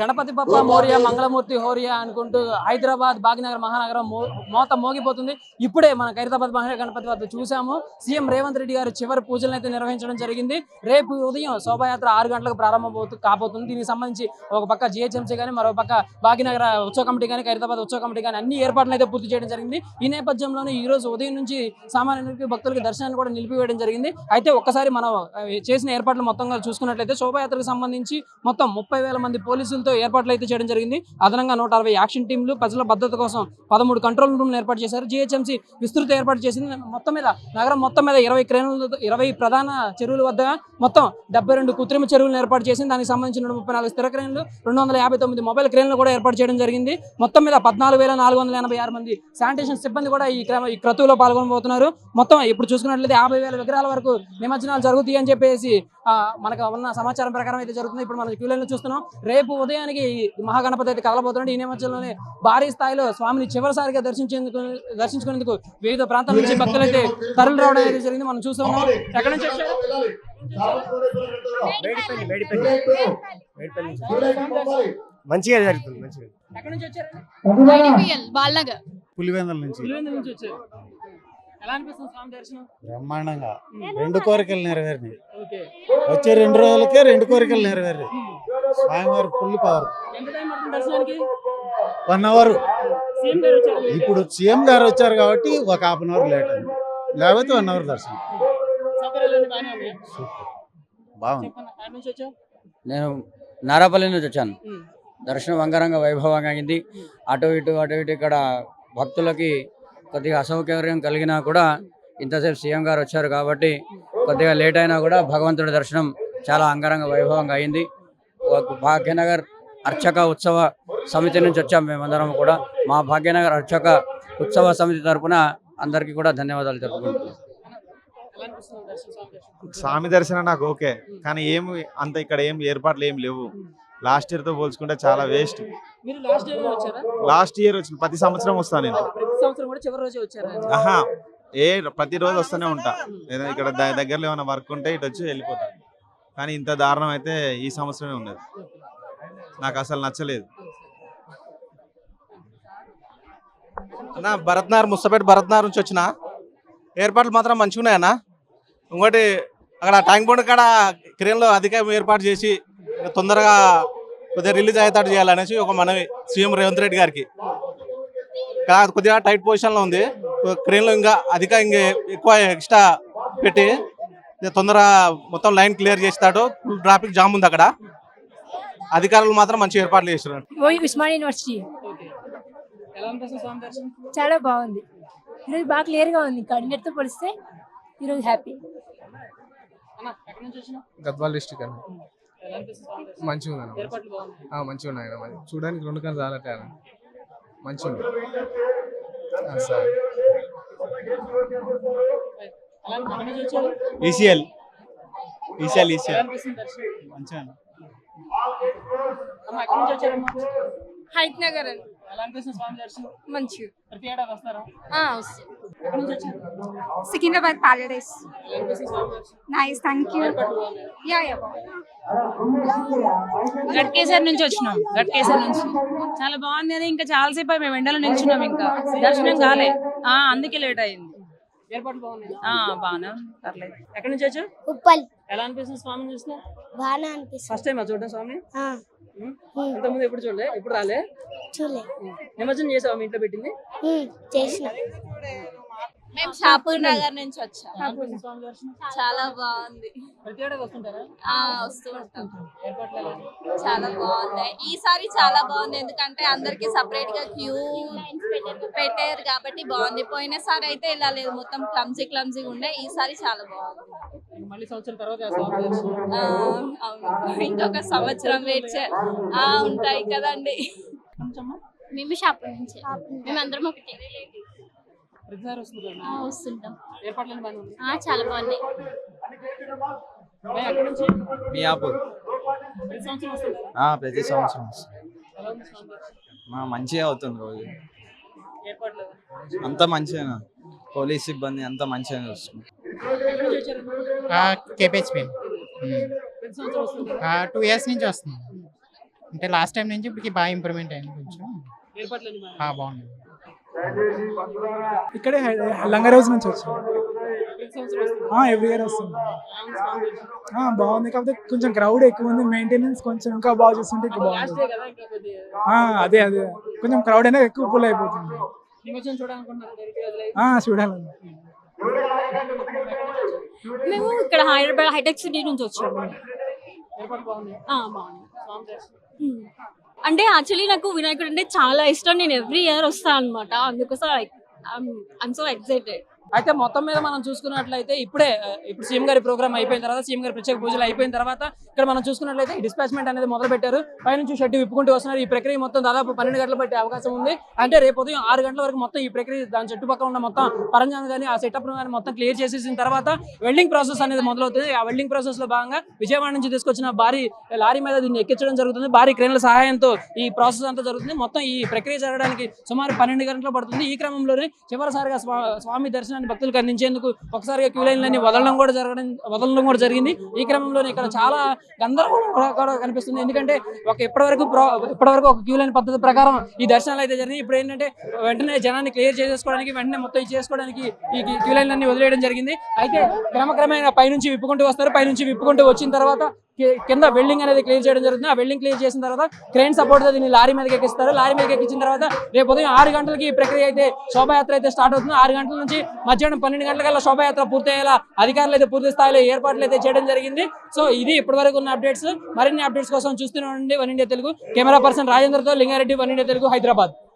గణపతి బప్ప మౌర్య మంగళమూర్తి హోరియా అనుకుంటూ హైదరాబాద్ భాగ్యనగర్ మహానగరం మోత మోగిపోతుంది. ఇప్పుడే మన ఖైరతాబాద్ మహా గణపతి వద్ద చూసాము. సీఎం రేవంత్ రెడ్డి గారు చివరి పూజలను అయితే నిర్వహించడం జరిగింది. రేపు ఉదయం శోభాయాత్ర ఆరు గంటలకు ప్రారంభమవుతూ కాబోతుంది. దీనికి సంబంధించి ఒక పక్క జిహెచ్ఎంసీ కానీ మరో పక్క భాగ్యనగర ఉత్సవ కమిటీ కానీ ఖైరతాబాద్ ఉత్సవ కమిటీ కానీ అన్ని ఏర్పాట్లు అయితే పూర్తి చేయడం జరిగింది. ఈ నేపథ్యంలోనే ఈ రోజు ఉదయం నుంచి సామాన్యులకి భక్తులకి దర్శనాన్ని కూడా నిలిపివేయడం జరిగింది. అయితే ఒక్కసారి మనం చేసిన ఏర్పాట్లు మొత్తంగా చూసుకున్నట్లయితే శోభాయాత్రకు సంబంధించి మొత్తం ముప్పై వేల మంది పోలీసులతో ఏర్పాట్లు అయితే చేయడం జరిగింది అదనంగా నూట అరవై యాక్షన్ టీంలు ప్రజల భద్రత కోసం పదమూడు కంట్రోల్ రూమ్లు ఏర్పాటు చేశారు. జిహెచ్ఎంసీ విస్తృత ఏర్పాటు చేసింది. మొత్తం మీద నగరం మొత్తం మీద ఇరవై క్రేన్లు ఇరవై ప్రధాన చెరువుల వద్ద మొత్తం డెబ్బై రెండు కృత్రిమ చెరువులను ఏర్పాటు చేసింది. దానికి సంబంధించిన నూట ముప్పై నాలుగు స్థిర క్రేన్లు రెండు వందల యాభై తొమ్మిది మొబైల్ క్రేన్లు కూడా ఏర్పాటు చేయడం జరిగింది. మొత్తం మీద పద్నాలుగు వేల నాలుగు వందల ఎనభై ఆరు మంది శానిటేషన్ సిబ్బంది కూడా ఈ క్రమ ఈ క్రతువులో పాల్గొనబోతున్నారు. మొత్తం ఇప్పుడు చూసుకున్నట్లయితే యాభై వేల విగ్రహాల వరకు నిమజ్జనాలు జరుగుతాయి అని చెప్పేసి మనకు ఉన్న సమాచారం ప్రకారం అయితే జరుగుతుంది. ఇప్పుడు మనం క్యూలైన్లో చూస్తున్నాం. రేపు ఉదయం ఉదయానికి ఈ మహాగణపతి అయితే కదలబోతున్నాడు. ఈ నేపథ్యంలోనే భారీ స్థాయిలో స్వామిని చివరిసారిగా దర్శించేందుకు దర్శించుకునేందుకు వివిధ ప్రాంతాల నుంచి భక్తులు అయితే తరలి రావడం అయితే జరిగింది. మనం చూస్తున్నాం ఎక్కడి నుంచి వచ్చారు? మేడిపల్లి మేడిపల్లి. మేడిపల్లి నుంచి. మంచిగా జరుగుతుంది మంచిగా ఎక్కడి నుంచి వచ్చారు? పులివెందుల నుంచి. పులివెందుల నుంచి వచ్చారు. ఎలా అనిపిస్తుంది స్వామి దర్శనం? బ్రహ్మాండంగా. రెండు కోరికలు నెరవేరినాయి. ఓకే. వచ్చే రెండు రోజులకే రెండు కోరికలు నెరవేరాయి స్వామివారి ఫుల్ పవర్ వన్ అవర్ ఇప్పుడు సీఎం గారు వచ్చారు కాబట్టి ఒక హాఫ్ అన్ అవర్ లేట్ అయింది. లేకపోతే వన్ అవర్ దర్శనం. బాగుంది. నేను నారాపల్లి నుంచి వచ్చాను. దర్శనం అంగరంగ వైభవంగా అయింది. అటు ఇటు అటు ఇటు ఇక్కడ భక్తులకి కొద్దిగా అసౌకర్యం కలిగినా కూడా ఇంతసేపు సీఎం గారు వచ్చారు కాబట్టి కొద్దిగా లేట్ అయినా కూడా భగవంతుడి దర్శనం చాలా అంగరంగ వైభవంగా అయింది. భాగ్యనగర్ అర్చక ఉత్సవ సమితి నుంచి వచ్చాం మేమందరం కూడా. మా భాగ్యనగర్ అర్చక ఉత్సవ సమితి తరపున అందరికీ కూడా ధన్యవాదాలు తెలుపుకుంటున్నాం. స్వామి దర్శనం నాకు ఓకే కానీ ఏం అంత ఇక్కడ ఏం ఏర్పాట్లు ఏం లేవు. లాస్ట్ ఇయర్తో పోల్చుకుంటే చాలా వేస్ట్. మీరు లాస్ట్ ఇయర్ వచ్చారా? లాస్ట్ ఇయర్ వచ్చిన ప్రతి సంవత్సరం వస్తాను నేను. ప్రతి సంవత్సరం కూడా చివరి రోజే వచ్చారా? ఆహా ఏ ప్రతిరోజు వస్తూనే ఉంటా. ఇక్కడ ద- దగ్గరలో ఏమైనా వర్క్ ఉంటే ఇటు వచ్చి వెళ్ళిపోతా. కానీ ఇంత దారుణం అయితే ఈ సంవత్సరమే ఉన్నది నాకు అసలు నచ్చలేదు. అన్న భరత్నార్ ముస్తపేట భరత్నార్ నుంచి వచ్చిన? ఏర్పాట్లు మాత్రం మంచిగా ఉన్నాయన్న? ఇంకోటి అక్కడ ట్యాంక్ బండ్ కాడ క్రేన్లో అధిక ఏర్పాటు చేసి తొందరగా కొద్దిగా రిలీజ్ అయ్యేటట్టు చేయాలనేసి ఒక మనవి సీఎం రేవంత్ రెడ్డి గారికి. ఇక్కడ కొద్దిగా టైట్ పొజిషన్లో ఉంది. క్రేన్లో ఇంకా అధిక ఇంకా ఎక్కువ ఎక్స్ట్రా పెట్టి ఇక తొందరగా మొత్తం లైన్ క్లియర్ చేస్తాడు ఫుల్ ట్రాఫిక్ జామ్ ఉంది అక్కడ. అధికారులు మాత్రం మంచి ఏర్పాట్లు చేస్తున్నారు. ఓయ్ ఉస్మాన్ యూనివర్సిటీ. ఓకే ఎలా అనిపిస్తుంది స్వామి దర్శనం చాలా బాగుంది. ఈరోజు బాగా క్లియర్గా ఉంది. కడినెట్తో పోలిస్తే ఈరోజు హ్యాపీ. గద్వాల్ డిస్టిక్ అండి మంచిగా ఉంది అన్న ఏర్పాట్లు బాగున్నాయి. ఆ, మంచిగా ఉన్నాయి చూడడానికి రెండు కళ్ళు చాలట్టే అన్న. మంచిగా ఉంది సరే. ఈసీఎల్. ఈసీఎల్ ఎలా ఈసీఎల్ మంచిగా నగర్ అండి. మంచిగా. ప్రతి ఏడాది వస్తారా? Secunderabad Paradise. Nice thank you yeah yeah Ghatkesar నుంచి వచ్చినాం. గట్కేసర్ నుంచి. చాలా బాగుంది అని ఇంకా చాలాసేపు మేము ఎండలో నిల్చున్నాం ఇంకా. దర్శనం కాలే. ఆ అందుకే లేట్ అయింది. బాగున్నాయి? బాగానే ఉంది, పర్లేదు. ఎక్కడి నుంచి వచ్చావు? ఉప్పల్. ఎలా అనిపిస్తుంది స్వామిని చూసిన? బాగా అనిపిస్తుంది. ఫస్ట్ టైం చూడడం స్వామి ఇంతకుముందు ఎప్పుడు చూడలే? ఎప్పుడు రాలే? చూలే నిమజ్జనం చేసావా మీ ఇంట్లో పెట్టింది? చేసిన. మేము షాపూర్ నగర్ నుంచి వచ్చాం. ఎలా అనిపిస్తుంది స్వామి దర్శనం? చాలా బాగుంది. ప్రతి ఏడాది వస్తుంటారా? ఆ వస్తూ ఉంటాం? చాలా బాగుంది. ఈసారి చాలా బాగుంది. ఎందుకంటే అందరికి సపరేట్గా క్యూ పెట్టారు కాబట్టి బాగుంది. పోయినసారి అయితే ఇలా లేదు. మొత్తం క్లమ్జీ క్లమ్జీ ఉండే. ఈసారి చాలా బాగుంది. అవును. ఇంకొక సంవత్సరం వెయిట్ చే ఉంటాయి కదండి. మేము షాపూర్ నుంచి. మేమందరం ఒకటి. ప్రతిసారి వస్తుంటారు. వస్తుంటాం. ఏర్పాట్లు బాగానే ఉన్నాయి చాలా బాగున్నాయి. ఏ, ఎక్కడి నుంచి? మియాపూర్. ప్రతి సంవత్సరం వస్తుంటారా? ఆ, ప్రతి సంవత్సరం వస్తుంది. ఎలా ఉంది స్వామి దర్శనం ఆ, మంచిగా అవుతుంది రోజు. ఏర్పాట్లు అంతా మంచిగా పోలీస్ సిబ్బంది అంతా మంచిగా చూస్తుంది ఎక్కడి నుంచి వచ్చారు? కేపిహెచ్పి ప్రతి సంవత్సరం వస్తుంటారా? టూ ఇయర్స్ నుంచి వస్తుంది. అంటే లాస్ట్ టైం నుంచి ఇప్పటికి బాగా ఇంప్రూవ్మెంట్ అయింది కొంచెం. ఏర్పాట్లన్నీ బాగా- ఆ, బాగుంది ఇక్కడే లంగర్ హౌస్ నుంచి వచ్చాం. ఎవ్రీ ఇయర్ వస్తుంది. బాగుంది. కాకపోతే కొంచెం క్రౌడ్ ఎక్కువ ఉంది. మెయింటెనెన్స్ కొంచెం ఇంకా బాగా చూస్తుంటే ఇంకా బాగుంది. డే కదా ఇంకా కొద్దిగా? ఆ, అదే అదే. కొంచెం క్రౌడ్ అనేది ఎక్కువ పుల్ అయిపోతుంది. చూడాలి మేము ఇక్కడ హైదరాబాద్ హైటెక్ సిటీ నుంచి వచ్చాము. బాగుంది. అంటే యాక్చువల్లీ నాకు వినాయకుడు అంటే చాలా ఇష్టం. నేను ఎవ్రీ ఇయర్ వస్తాను అనమాట అందుకోసం ఐమ్ సో ఎక్సైటెడ్ అయితే మొత్తం మీద మనం చూసుకున్నట్లయితే ఇప్పుడే ఇప్పుడు సీఎం గారి ప్రోగ్రామ్ అయిపోయిన తర్వాత సీఎం గారి ప్రత్యేక పూజలు అయిపోయిన తర్వాత ఇక్కడ మనం చూసుకున్నట్లయితే డిస్పాచ్మెంట్ అనేది మొదలు పెట్టారు పైనుంచి షెడ్ విప్పుకుంటూ వస్తున్నారు. ఈ ప్రక్రియ మొత్తం దాదాపు పన్నెండు గంటలు పట్టే అవకాశం ఉంది. అంటే రేపు ఉదయం ఆరు గంటల వరకు మొత్తం ఈ ప్రక్రియ దాని చుట్టుపక్కల ఉన్న మొత్తం పరంజాన్ కానీ ఆ సెటప్ కానీ మొత్తం క్లియర్ చేసేసిన తర్వాత వెల్డింగ్ ప్రాసెస్ అనేది మొదలవుతుంది. ఆ వెల్డింగ్ ప్రాసెస్లో భాగంగా విజయవాడ నుంచి తీసుకొచ్చిన భారీ లారీ మీద దీన్ని ఎక్కించడం జరుగుతుంది. భారీ క్రేన్ల సహాయంతో ఈ ప్రాసెస్ అంతా జరుగుతుంది. మొత్తం ఈ ప్రక్రియ జరగడానికి సుమారు పన్నెండు గంటలు పడుతుంది. ఈ క్రమంలోనే చివరిసారిగా స్వా- స్వామి దర్శనాన్ని భక్తులకు అందించేందుకు ఒకసారిగా క్యూ లైన్లన్నీ వదలడం కూడా జరగడం వదలడం కూడా జరిగింది. ఈ క్రమంలోనే ఇక్కడ చాలా గందరగోళం కూడా- కనిపిస్తుంది. ఎందుకంటే ఒక ఇప్పటివరకు ఇప్పటివరకు ఒక క్యూ లైన్ పద్ధతి ప్రకారం ఈ దర్శనాలు అయితే జరిగింది ఇప్పుడు ఏంటంటే వెంటనే జనాన్ని క్లియర్ చేసేసుకోవడానికి వెంటనే మొత్తం చేసుకోవడానికి ఈ క్యూ లైన్లన్నీ వదిలేయడం జరిగింది. అయితే క్రమక్రమేణా పైనుంచి విప్పుకుంటూ వస్తారు. పైనుంచి విప్పుకుంటూ వచ్చిన తర్వాత కింద వెల్డింగ్ అనేది క్లియర్ చేయడం జరుగుతుంది. ఆ వెల్డింగ్ క్లియర్ చేసిన తర్వాత క్రెయిన్ సపోర్ట్తో దీన్ని లారీ మీదకి ఎక్కిస్తారు. లారీ మీదకి ఎక్కించిన తర్వాత రేపు ఉదయం ఆరు గంటలకి ఈ ప్రక్రియ అయితే శోభాయాత్ర అయితే స్టార్ట్ అవుతుంది. ఆరు గంటల నుంచి మధ్యాహ్నం పన్నెండు గంటలకల్లా శోభాయాత్ర పూర్తయ్యేలా అధికారులు అయితే పూర్తి స్థాయిలో ఏర్పాట్లు అయితే చేయడం జరిగింది. సో ఇది ఇప్పటివరకు ఉన్న అప్డేట్స్. మరిన్ని అప్డేట్స్ కోసం చూస్తూనే ఉండండి. One India Telugu. Camera person రాజేంద్రతో Lingareddy One India Telugu Hyderabad.